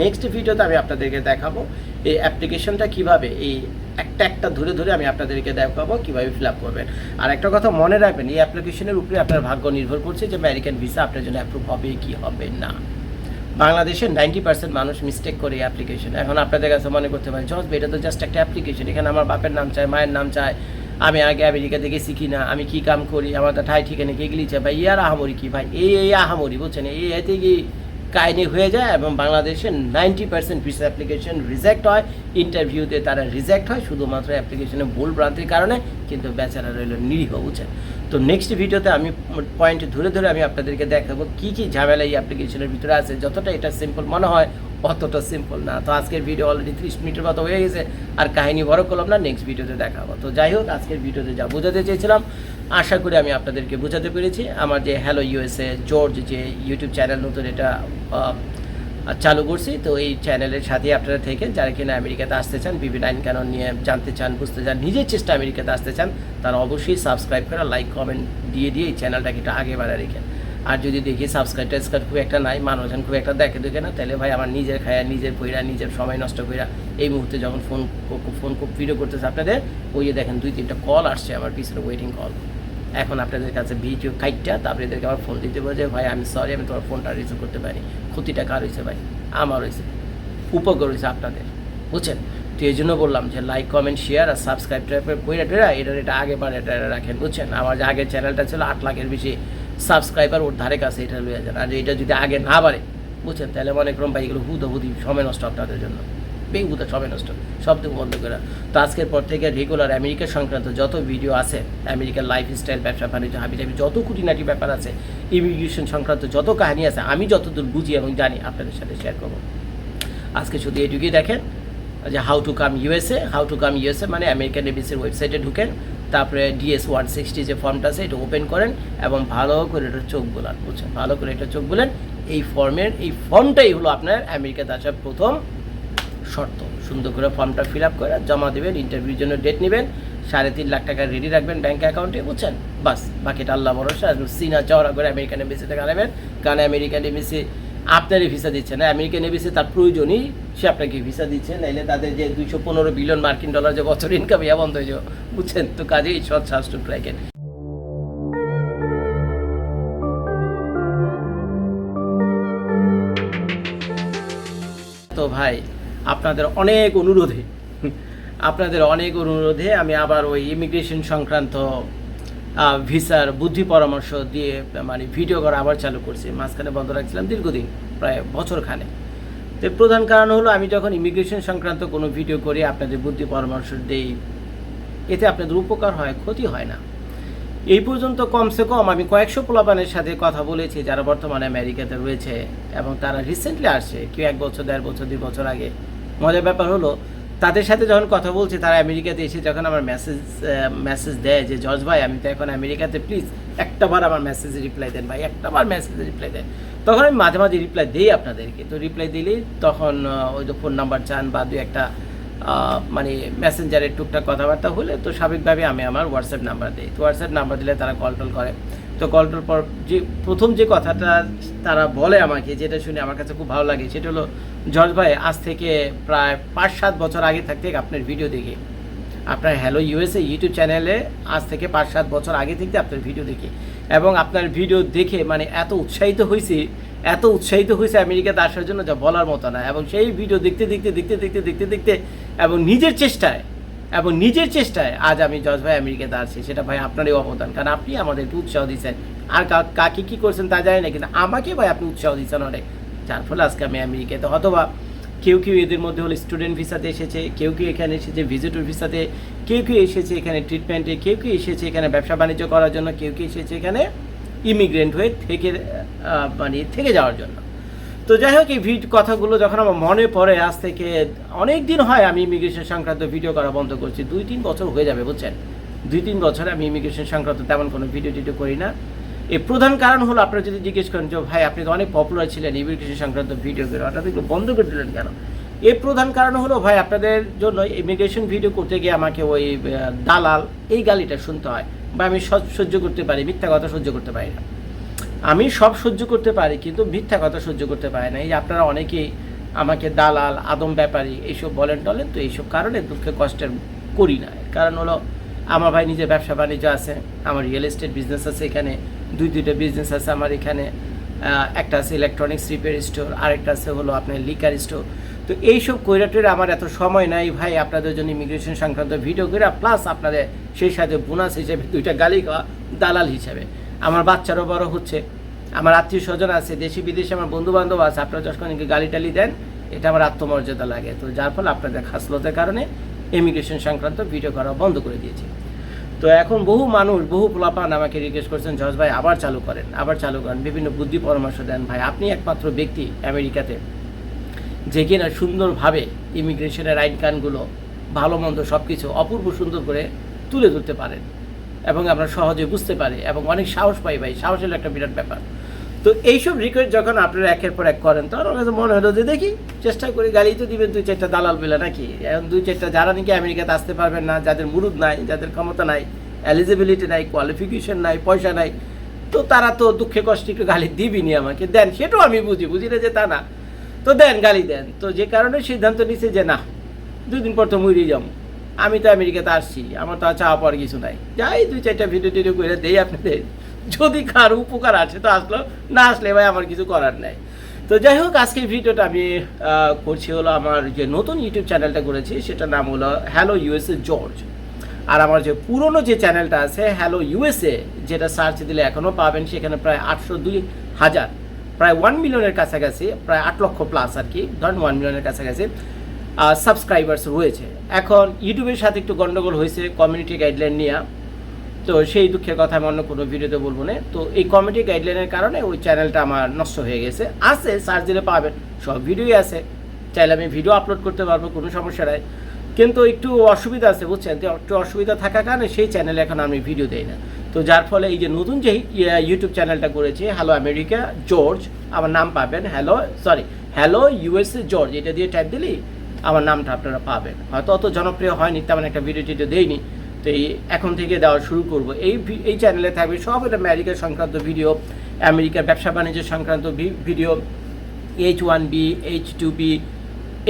Next ভিডিওতে আমি আপনাদেরকে দেখাবো এই অ্যাপ্লিকেশনটা কীভাবে, এই একটা একটা ধরে ধরে আমি আপনাদেরকে দেখাবো, কীভাবে ফিল আপ করবেন। আর একটা কথা মনে রাখবেন, এই অ্যাপ্লিকেশনের উপরে আপনার ভাগ্য নির্ভর করছে যে আমেরিকান ভিসা আপনার জন্য অ্যাপ্রুভ হবে কি হবে না। বাংলাদেশের নাইনটি পার্সেন্ট মানুষ মিস্টেক করে এই অ্যাপ্লিকেশন এখন আপনাদের কাছে মনে করতে পারেন, জজ এটা তো জাস্ট একটা অ্যাপ্লিকেশন এখানে আমার বাপের নাম চায় মায়ের নাম চায় আমি আগে আমেরিকা থেকে শিখি না, আমি কি কাম করি, আমার তো ঠাই ঠিকানে কে গেলি চাই। ভাই ইয়ার আহামরি কি? ভাই, এই এই আহামরি, বুঝছেন? এই, এতে কি কাহিনি হয়ে যায় এবং বাংলাদেশে ninety percent visa application reject হয়। ইন্টারভিউতে তারা রিজেক্ট হয়, শুধুমাত্র অ্যাপ্লিকেশনে ভুল ভ্রান্তির কারণে, কিন্তু বেচারা রইল নিরীহ বুঝছেন তো নেক্সট ভিডিওতে আমি পয়েন্ট ধরে ধরে আমি আপনাদেরকে দেখাবো কী কী ঝামেলা এই অ্যাপ্লিকেশনের ভিতরে আছে। যতটা এটা সিম্পল মনে হয় অতটা সিম্পল না। তো আজকের ভিডিও অলরেডি ত্রিশ মিনিটের মতো হয়ে গেছে, আর কাহিনী বড় করলাম না নেক্সট ভিডিওতে দেখাবো। তো যাই হোক, আজকের ভিডিওতে যা বোঝাতে চেয়েছিলাম, আশা করি আমি আপনাদেরকে বোঝাতে পেরেছি। আমার যে হ্যালো ইউএসএ জর্জ যে ইউটিউব চ্যানেল নতুন এটা চালু করছি, তো এই চ্যানেলের সাথে আপনারা থেকে যারা কিনা আমেরিকাতে আসতে চান, বিভিন্ন আইন কানুন নিয়ে জানতে চান, বুঝতে চান, নিজের চেষ্টা আমেরিকাতে আসতে চান, তারা অবশ্যই সাবস্ক্রাইব করা লাইক কমেন্ট দিয়ে দিয়ে এই চ্যানেলটাকে একটু আগে বাড়া রেখেন। আর যদি দেখি সাবস্ক্রাইব টাবস্ক্রাইব খুব একটা নাই, মানুষজন খুব একটা দেখে দেখে না, তাহলে ভাই আমার নিজের খায়া, নিজের পইরা নিজের সময় নষ্ট কইরা এই মুহূর্তে যখন ফোন ফোন খুব ভিডিও করতেছে আপনাদের, ওই যে দেখেন দুই, তিনটা কল আসছে আমার পিছনে ওয়েটিং কল এখন আপনাদের কাছে ভিডিও কাইটটা, তারপরে এদেরকে আমার ফোন দিতে বলছে, ভাই, আমি সরি আমি তোমার ফোনটা রিসিভ করতে পারি ক্ষতিটা কার হয়েছে ভাই? আমার হয়েছে উপকার হয়েছে আপনাদের, বুঝছেন? তো এই জন্য বললাম যে লাইক কমেন্ট শেয়ার আর সাবস্ক্রাইব টাইপের কইরা টেরা এটা এটা আগে বাড়ে এটা রাখেন, বুঝছেন? আমার যে আগের চ্যানেলটা ছিল আট লাখের বেশি সাবস্ক্রাইবার ওর ধারে কাছে, এটা লয়ে যান। আর এটা যদি আগে না বাড়ে, বুঝছেন? তাহলে মনে করুন ভাই, এগুলো হুদ হুদি সময় নষ্ট আপনাদের জন্য। বেগুতা সময় নষ্ট। সব দিকে বন্ধ করে। তো আজকের পর থেকে রেগুলার আমেরিকা সংক্রান্ত যত ভিডিও আছে, আমেরিকার লাইফস্টাইল ব্যবসা, বাণিজ্য হাবি জাবি যত খুঁটিনাটি ব্যাপার আছে ইমিগ্রেশন সংক্রান্ত যত কাহিনী আছে, আমি যতদূর বুঝি এবং জানি, আপনাদের সাথে শেয়ার করব। আজকে শুধু এটুকুই দেখেন, যে how to come USA how to come USA মানে আমেরিকান এবিসির ওয়েবসাইটে ঢুকেন তারপরে ডিএস ওয়ান সিক্সটি যে ফর্মটা আছে, এটা ওপেন করেন এবং ভালো করে এটা চোখ বোলান, বুঝছেন? ভালো করে এটা চোখ বলেন। এই ফর্মের এই ফর্মটাই হলো আপনার আমেরিকাতে আসার প্রথম শর্ত। সুন্দর করে ফর্মটা ফিল আপ করে জমা দেবেন ইন্টারভিউর জন্য ডেট নেবেন, সাড়ে তিন লাখ টাকা রেডি রাখবেন ব্যাঙ্ক অ্যাকাউন্টে বুঝছেন? বাস, বাকিটা আল্লাহ ভরসা। সিনা চওড়া করে আমেরিকান এমবিসি থেকে আনাবেন কারণ আমেরিকান এমবিসি আপনারই ভিসা দিচ্ছে না, আমেরিকান এমবিসি তার প্রয়োজনই সে আপনাকে ভিসা দিচ্ছে, নাইলে তাদের যে দুইশো পনেরো বিলিয়ন মার্কিন ডলার যে বছর ইনকাম ইয়া বন্ধ হয়ে বুঝছেন? তো কাজেই সৎ স্বাস্থ্য রাখেন তো ভাই, আপনাদের অনেক অনুরোধে, আপনাদের অনেক অনুরোধে আমি আবার ওই ইমিগ্রেশন সংক্রান্ত ভিসার বুদ্ধি পরামর্শ দিয়ে মানে ভিডিও করা আবার চালু করছি। মাঝখানে বন্ধ রাখছিলাম, দীর্ঘদিন, প্রায় বছরখানে এর প্রধান কারণ হলো আমি যখন ইমিগ্রেশন সংক্রান্ত কোনো ভিডিও করি, আপনাদের বুদ্ধি পরামর্শ দেই, এতে আপনাদের উপকার হয়, ক্ষতি হয় না। এই পর্যন্ত কমসে কম আমি কয়েকশো পোলাপানের সাথে কথা বলেছি যারা বর্তমানে আমেরিকাতে রয়েছে এবং তারা রিসেন্টলি আসছে, কেউ এক বছর, দেড় বছর, দুই বছর আগে। মজার ব্যাপার হলো, তাদের সাথে যখন কথা বলছি, তারা আমেরিকাতে এসে যখন আমার মেসেজ মেসেজ দেয় যে জজ ভাই, আমি তো এখন আমেরিকাতে প্লিজ একটাবার আমার মেসেজে রিপ্লাই দেন ভাই, একটাবার মেসেজে রিপ্লাই দেন। তখন আমি মাঝে মাঝে রিপ্লাই দিই আপনাদেরকে। তো রিপ্লাই দিলেই তখন ওই যে ফোন নাম্বার চান বা দু একটা মানে মেসেঞ্জারের টুকটাক কথাবার্তা হলে তো স্বাভাবিকভাবে আমি আমার হোয়াটসঅ্যাপ নাম্বার দিই। তো হোয়াটসঅ্যাপ নাম্বার দিলে তারা কল টল করে। তো কল টল পর যে প্রথম যে কথাটা তারা বলে আমাকে, যেটা শুনে আমার কাছে খুব ভালো লাগে, সেটা হলো, জর্জ ভাই, আজ থেকে প্রায় পাঁচ সাত বছর আগে থাকতে আপনার ভিডিও দেখি। আপনার হ্যালো ইউএসএ ইউটিউব চ্যানেলে আজ থেকে পাঁচ সাত বছর আগে থেকে আপনার ভিডিও দেখি। এবং আপনার ভিডিও দেখে মানে এত উৎসাহিত হয়েছি, এত উৎসাহিত হয়েছে আমেরিকাতে আসার জন্য যা বলার মতো না। এবং সেই ভিডিও দেখতে দেখতে দেখতে দেখতে দেখতে দেখতে এবং নিজের চেষ্টায়, এবং নিজের চেষ্টায় আজ আমি জজ ভাই আমেরিকাতে আসছি সেটা ভাই আপনারই অবদান। কারণ আপনি আমাদেরকে উৎসাহ দিচ্ছেন। আর কাকে কী করছেন তা জানি না, কিন্তু আমাকে ভাই আপনি উৎসাহ দিচ্ছেন অনেক। যার ফলে আজকে আমি আমেরিকাতে অথবা কেউ কেউ এদের মধ্যে হলো স্টুডেন্ট ভিসাতে এসেছে, কেউ কেউ এখানে এসেছে ভিজিটর ভিসাতে, কেউ কেউ এসেছে এখানে ট্রিটমেন্টে কেউ কেউ এসেছে এখানে ব্যবসা বাণিজ্য করার জন্য, কেউ কেউ এসেছে এখানে ইমিগ্রেন্ট হয়ে থেকে মানে থেকে যাওয়ার জন্য। তো যাই হোক, এই কথাগুলো যখন আমার মনে পড়ে, আজ থেকে অনেক দিন হয় আমি ইমিগ্রেশন সংক্রান্ত ভিডিও করা বন্ধ করছি। দুই তিন বছর হয়ে যাবে, বুঝছেন? দুই তিন বছরে আমি ইমিগ্রেশন সংক্রান্ত তেমন কোনো ভিডিও টিডিও করি না। এর প্রধান কারণ হলো আপনারা যদি জিজ্ঞেস করেন, যে ভাই, আপনি তো অনেক পপুলার ছিলেন ইমিগ্রেশন সংক্রান্ত ভিডিও করে, হঠাৎ এগুলো বন্ধ করে দিলেন কেন? এর প্রধান কারণ হলো, ভাই, আপনাদের জন্য ইমিগ্রেশন ভিডিও করতে গিয়ে আমাকে ওই দালাল, এই গালিটা শুনতে হয় বা আমি সহ্য সহ্য করতে পারি, মিথ্যা কথা সহ্য করতে পারি না। আমি সব সহ্য করতে পারি, কিন্তু মিথ্যা কথা সহ্য করতে পারি না। এই যে আপনারা অনেকেই আমাকে দালাল, আদম ব্যাপারী, এইসব বলেন টলেন, তো এইসব কারণে দুঃখে কষ্টের করি না। কারণ হলো, আমার ভাই নিজের ব্যবসা বাণিজ্য আছে, আমার রিয়েল এস্টেট বিজনেস আছে এখানে। দুই দুইটা বিজনেস আছে আমার এখানে। একটা আছে ইলেকট্রনিক্স রিপেয়ার স্টোর আরেকটা আছে হলো আপনার লিকার স্টোর তো এইসব কৈরাটের আমার এত সময় নাই ভাই, আপনাদের জন্য ইমিগ্রেশন সংক্রান্ত ভিডিও করে প্লাস আপনাদের সেই সাথে বোনাস হিসেবে দুইটা গালি খাওয়া দালাল হিসেবে। আমার বাচ্চারও বড় হচ্ছে, আমার আত্মীয় স্বজন আছে, দেশি বিদেশে আমার বন্ধু বান্ধব আছে, আপনারা যখন গালি টালি দেন, এটা আমার আত্মমর্যাদা লাগে। তো যার ফলে আপনাদের খাসলতের কারণে ইমিগ্রেশন সংক্রান্ত ভিডিও করা বন্ধ করে দিয়েছি। তো এখন বহু মানুষ, বহু প্লাপান আমাকে রিকোয়েস্ট করছেন, জজ ভাই, আবার চালু করেন, আবার চালু করেন। বিভিন্ন বুদ্ধি পরামর্শ দেন। ভাই, আপনি একমাত্র ব্যক্তি আমেরিকাতে, যে কিনা সুন্দরভাবে ইমিগ্রেশনের আইন কানগুলো ভালো মন্দ সব কিছু অপূর্ব সুন্দর করে তুলে ধরতে পারেন এবং আমরা সহজে বুঝতে পারি এবং অনেক সাহস পাই ভাই। সাহসের একটা বিরাট ব্যাপার। তো এইসব রিকোয়েস্ট যখন আপনারা একের পর এক করেন, তখন আমার কাছে মনে হলো যে দেখি, চেষ্টা করি, গালি তো দিবেন দুই চারটা দালাল বেলা নাকি? এখন দুই চারটা যারা নাকি আমেরিকাতে আসতে পারবেন না, যাদের মুরুদ নাই, যাদের ক্ষমতা নাই এলিজিবিলিটি নাই কোয়ালিফিকেশন নাই, পয়সা নাই, তো তারা তো দুঃখে কষ্টে একটু গালি দিবিনি আমাকে। দেন, সেটাও আমি বুঝি বুঝি না যে তা না। তো দেন, গালি দেন। তো যে কারণে সিদ্ধান্ত নিছে যে না দুদিন পর তো মরিয়ে যাব। আমি তো আমেরিকাতে আসছি, আমার তো আর চাওয়া পাওয়ার কিছু নাই। যাই, দুই চারটা ভিডিও টিডিও করে দেই আপনাদের। যদি কারও উপকার আছে, তো আসলো, না আসলে ভাই আমার কিছু করার নাই। তো যাই হোক আজকের ভিডিওটা আমি করছি হলো আমার যে নতুন ইউটিউব চ্যানেলটা করেছি, সেটার নাম হলো হ্যালো ইউএসএ জর্জ আর আমার যে পুরনো যে চ্যানেলটা আছে হ্যালো ইউএসএ যেটা সার্চ দিলে এখনও পাবেন, সেখানে প্রায় আটশো দুই হাজার, প্রায় ওয়ান মিলিয়নের কাছাকাছি, প্রায় আট লক্ষ প্লাস আর কি, ধরেন ওয়ান মিলিয়নের কাছাকাছি সাবস্ক্রাইবার্স রয়েছে। এখন ইউটিউবের সাথে একটু গণ্ডগোল হয়েছে কমিউনিটি গাইডলাইন নিয়ে। তো সেই দুঃখের কথা আমি অন্য কোনো ভিডিওতে বলব না। তো এই কমিউনিটি গাইডলাইনের কারণে ওই চ্যানেলটা আমার নষ্ট হয়ে গেছে। আছে সার্চ দিলে পাবেন। সব ভিডিওই আছে। চাইলে আমি ভিডিও আপলোড করতে পারব, কোনো সমস্যা নাই। কিন্তু একটু অসুবিধা আছে, বুঝছেন? তো একটু অসুবিধা থাকার কারণে সেই চ্যানেলে এখন আমি ভিডিও দেই না। তো যার ফলে এই যে নতুন যে ইউটিউব চ্যানেলটা করেছি হ্যালো আমেরিকা জর্জ আমার নাম পাবেন hello sorry hello USA George এটা দিয়ে টাইপ দিলেই আমার নামটা আপনারা পাবেন। হয়তো অত জনপ্রিয় হয়নি, তেমন একটা ভিডিও টিডিও দেইনি। তো এই এখন থেকে দেওয়া শুরু করব। এই এই চ্যানেলে থাকবে সব এটা আমেরিকা সংক্রান্ত ভিডিও আমেরিকার ব্যবসা বাণিজ্য সংক্রান্ত video H one B H two B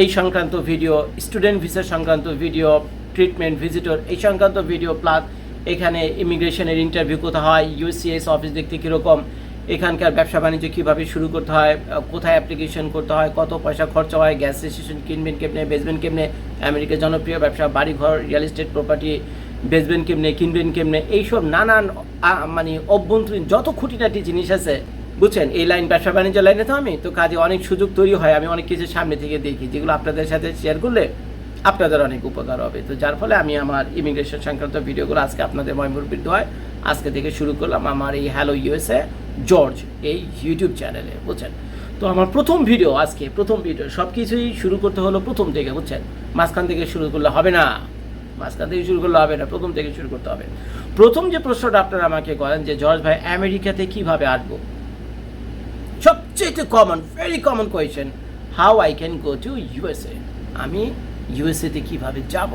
এই সংক্রান্ত ভিডিও স্টুডেন্ট ভিসা সংক্রান্ত ভিডিও ট্রিটমেন্ট ভিজিটর এই সংক্রান্ত ভিডিও প্লাস এখানে ইমিগ্রেশনের ইন্টারভিউ কোথায় হয় ইউসিএস অফিস দেখতে কীরকম, এখানকার ব্যবসা বাণিজ্য কীভাবে শুরু করতে হয় কোথায় অ্যাপ্লিকেশন করতে হয়, কত পয়সা খরচা হয় গ্যাস স্টেশন কিনবেন কেমনে বেচবেন কেমনে আমেরিকার জনপ্রিয় ব্যবসা, বাড়িঘর রিয়েল এস্টেট প্রপার্টি বেচবেন কেমনে, কিনবেন কেমনে, এইসব নানান মানে অভ্যন্তরীণ যত খুঁটিনাটি জিনিস আছে, বুঝছেন? এই লাইন ব্যবসা বাণিজ্য লাইনে তো আমি, তো কাজে অনেক সুযোগ তৈরি হয়, আমি অনেক কিছু সামনে থেকে দেখি, যেগুলো আপনাদের সাথে শেয়ার করলে আপনাদের অনেক উপকার হবে। তো যার ফলে আমি আমার ইমিগ্রেশন সংক্রান্ত ভিডিওগুলো আজকে আপনাদের ময়মুরবিদ হয় আজকে থেকে শুরু করলাম আমার এই হ্যালো ইউএসএ জর্জ এই ইউটিউব চ্যানেলে বুঝছেন? তো আমার প্রথম ভিডিও আজকে, প্রথম ভিডিও সব কিছুই শুরু করতে হলো প্রথম থেকে, বুঝছেন? মাঝখান থেকে শুরু করলে হবে না। মাঝখান থেকে শুরু করলে হবে না, প্রথম থেকে শুরু করতে হবে। প্রথম যে প্রশ্নটা আপনারা আমাকে করেন যে, জর্জ ভাই, আমেরিকাতে কীভাবে আসব? সবচেয়ে common very common question how I can go to USA আমি ইউএসএতে কীভাবে যাব?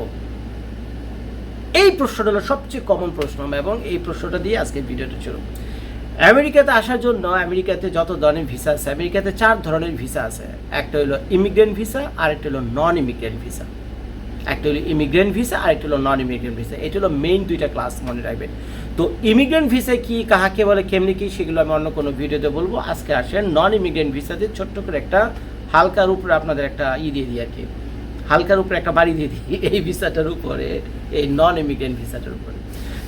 এই প্রশ্নটা হলো সবচেয়ে কমন প্রশ্ন, এবং এই প্রশ্নটা দিয়ে আজকে ভিডিওটা শুরু। আমেরিকাতে আসার জন্য আমেরিকাতে যত ধরনের ভিসা আছে, আমেরিকাতে চার ধরনের ভিসা আছে। একটা হলো ইমিগ্রেন্ট ভিসা আর একটা হলো নন ইমিগ্রেন্ট ভিসা একটা হলো ইমিগ্রেন্ট ভিসা আর একটা হলো নন ইমিগ্রেন্ট ভিসা এটা হলো মেইন দুইটা ক্লাস মনে রাখবেন। তো ইমিগ্রেন্ট ভিসা কি, কাহাকে বলে, কেমনি কি, সেগুলো আমি অন্য কোনো ভিডিওতে বলব। আজকে আসেন নন ইমিগ্রেন্ট ভিসাতে ছোট্ট করে একটা হালকার উপরে আপনাদের একটা ই দিয়ে দিই আর কি। হালকার উপরে একটা বাড়ি দিয়ে দিই এই ভিসাটার উপরে, এই নন ইমিগ্রেন্ট ভিসাটার উপরে।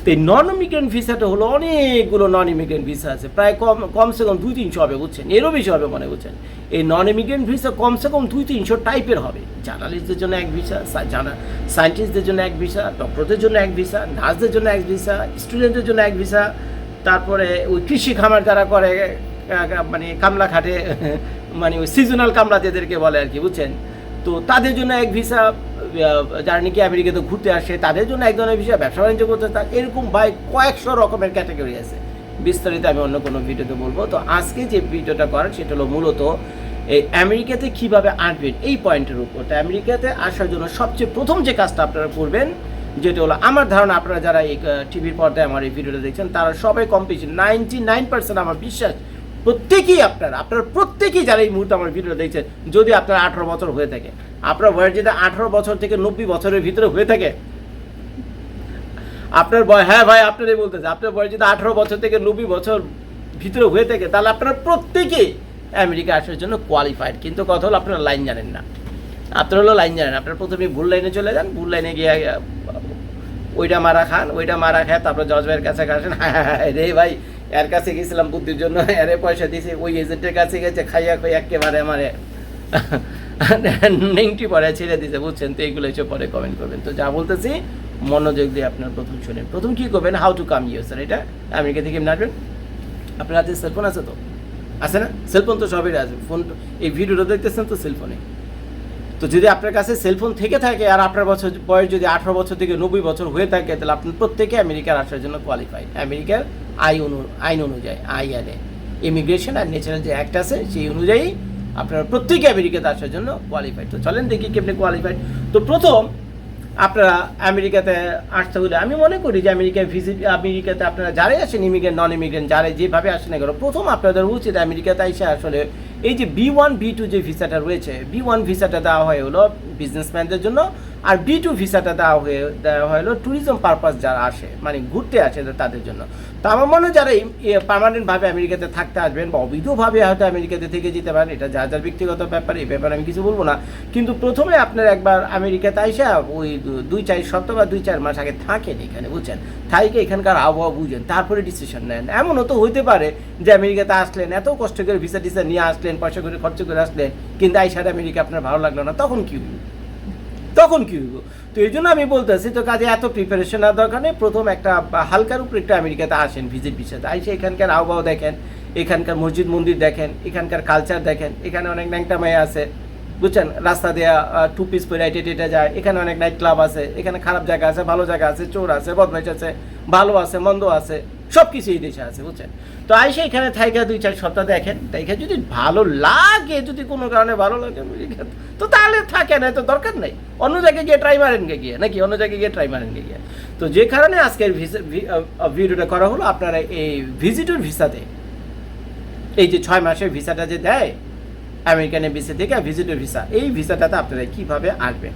তো এই নন ইমিগ্রেন্ট ভিসাটা হলো অনেকগুলো নন ইমিগ্রেন্ট ভিসা আছে। প্রায় কম, কমসে কম দুই তিনশো হবে, বুঝছেন? এরও বেশি হবে মনে করছেন। এই নন ইমিগ্রেন্ট ভিসা কমসে কম দুই তিনশো টাইপের হবে। জার্নালিস্টদের জন্য এক ভিসা জানা সায়েন্টিস্টদের জন্য এক ভিসা ডক্টরদের জন্য এক ভিসা, নার্সদের জন্য এক ভিসা স্টুডেন্টদের জন্য এক ভিসা, তারপরে ওই কৃষি খামার যারা করে মানে কামলা খাটে মানে ওই সিজনাল কামলা যাদেরকে বলে আর কি, বুঝছেন? তো তাদের জন্য এক ভিসা যারা নাকি আমেরিকাতে ঘুরতে আসে, তাদের জন্য এক ধরনের বিষয়, ব্যবসা বাণিজ্য করতে তা এরকম ভাই কয়েকশো রকমের ক্যাটাগরি আছে। বিস্তারিত আমি অন্য কোনো ভিডিওতে বলব। তো আজকে যে ভিডিওটা করার, সেটা হলো মূলত এই আমেরিকাতে কীভাবে আসবেন এই পয়েন্টের উপর। তো আমেরিকাতে আসার জন্য সবচেয়ে প্রথম যে কাজটা আপনারা করবেন, যেটা হলো, আমার ধারণা, আপনারা যারা এই টিভির পর্দায় আমার এই ভিডিওটা দেখছেন, তারা সবাই কম বেশি নাইনটি নাইন পার্সেন্ট আমার বিশ্বাস প্রত্যেকেই আপনার আপনার প্রত্যেকেই যারা এই মুহূর্তে আমার ভিডিও দেখছেন, যদি আপনার আঠারো বছর হয়ে থাকে, আপনার বয়স যদি আঠারো বছর থেকে নব্বই বছরের ভিতরে হয়ে থাকে, আপনার বয় হ্যাঁ ভাই, আপনারাই বলতেছে, আপনার বয়স যদি আঠারো বছর থেকে নব্বই বছর ভিতরে হয়ে থাকে, তাহলে আপনারা প্রত্যেকেই আমেরিকা আসার জন্য কোয়ালিফাইড কিন্তু কথা হলো আপনারা লাইন জানেন না। আপনার হলো লাইন জানেন আপনার প্রথমে ভুল লাইনে চলে যান, ভুল লাইনে গিয়ে ওইটা মারা খান, ওইটা মারা খায়, তারপর জজ ভাইয়ের কাছে আসেন রে ভাই এর কাছে গেছিলাম বুদ্ধির জন্য, এরে পয়সা দিয়েছি ওই এজেন্টের কাছে গেছে, খাইয়া খাই একেবারে আমারে নেংটি পরে ছেড়ে দিতে বুঝছেন? তো এইগুলো এসে পরে কমেন্ট করবেন। তো যা বলতেছি, মনোযোগ দিয়ে আপনার প্রথম শুনেন। প্রথম কি করবেন? How to come you sir এটা আমেরিকা থেকে এমনি আসবেন আপনার হাতে সেলফোন আছে তো? আছে না? সেলফোন তো সবই আছে। ফোন এই ভিডিওটা দেখতেছেন তো সেলফোনে তো যদি আপনার কাছে সেলফোন থেকে থাকে আর আপনার বছর বয়স যদি আঠারো বছর থেকে নব্বই বছর হয়ে থাকে, তাহলে আপনি প্রত্যেকে আমেরিকার আসার জন্য কোয়ালিফাইড আমেরিকার আই অনু আইন অনুযায়ী আই আনে ইমিগ্রেশন আর ন্যাচারাল যে অ্যাক্ট আছে, সেই অনুযায়ী আপনারা প্রত্যেকে আমেরিকাতে আসার জন্য কোয়ালিফাইড তো চলেন দেখি কেমনি কোয়ালিফাইড তো প্রথম, আপনারা আমেরিকাতে আসতে হলে আমি মনে করি যে আমেরিকায় ভিজিট আমেরিকাতে আপনারা যারাই আসেন ইমিগ্রেন্ট নন ইমিগ্রেন্ট যারাই যেভাবে আসেন কেন, প্রথম আপনাদের উচিত আমেরিকাতে এসে আসলে এই যে বি ওয়ান বি টু যে ভিসাটা রয়েছে বি ওয়ান ভিসাটা দেওয়া হয় হলো বিজনেসম্যানদের জন্য। আর বি টু ভিসাটা দেওয়া হয়ে, দেওয়া হলো ট্যুরিজম পারপাস যারা আসে মানে ঘুরতে আসে তাদের জন্য। তো আমার মনে হয় যারা পার্মানেন্টভাবে আমেরিকাতে থাকতে আসবেন বা অবৈধভাবে হয়তো আমেরিকাতে থেকে যেতে পারেন, এটা যার যার ব্যক্তিগত ব্যাপার এই ব্যাপারে আমি কিছু বলব না। কিন্তু প্রথমে আপনার একবার আমেরিকাতে আইসা ওই দুই চার সপ্তাহ বা দুই চার মাস আগে থাকেন এখানে, বুঝছেন? থাইকে এখানকার আবহাওয়া বুঝেন, তারপরে ডিসিশন নেন। এমনও তো হইতে পারে যে আমেরিকাতে আসলেন, এত কষ্ট করে ভিসা টিসা নিয়ে আসলেন, পয়সা করে খরচ করে আসলেন, কিন্তু আইসার আমেরিকা আপনার ভালো লাগল না, তখন কি তখন কি হইব? তো এই জন্য আমি বলতেছি, তো কাজে এত প্রিপারেশন আর দরকার নেই। প্রথম একটা হালকার উপরে একটা আমেরিকাতে আসেন ভিজিট ভিসাতে আইসে এখানকার আবহাওয়া দেখেন, এখানকার মসজিদ মন্দির দেখেন, এখানকার কালচার দেখেন, এখানে অনেক ন্যাংটা মেয়ে আছে। বুঝছেন? রাস্তা দিয়ে টু পিস পরে টেটে যায়। এখানে অনেক নাইট ক্লাব আছে, এখানে খারাপ জায়গা আছে, ভালো জায়গা আছে, চোর আছে, বদমাইশ আছে, ভালো আছে, মন্দ আছে সব কিছু এই দেশে আছে, বুঝছেন? তো আইসে এখানে থাইকা দুই চার সপ্তাহ দেখেন, দেখে যদি ভালো লাগে, যদি কোনো কারণে ভালো লাগে তো তাহলে থাকে না তো দরকার নেই। অন্য জায়গায় গিয়ে ট্রাই মারেন গিয়ে, নাকি অন্য জায়গায় গিয়ে ট্রাই মারেন গিয়ে? তো যে কারণে আজকের ভিডিওটা করা হলো, আপনারা এই ভিজিটর ভিসাতে এই যে ছয় মাসের ভিসাটা যে দেয় আমেরিকান এমবিসি থেকে ভিজিটর ভিসা। এই ভিসাটাতে আপনারা কীভাবে আসবেন?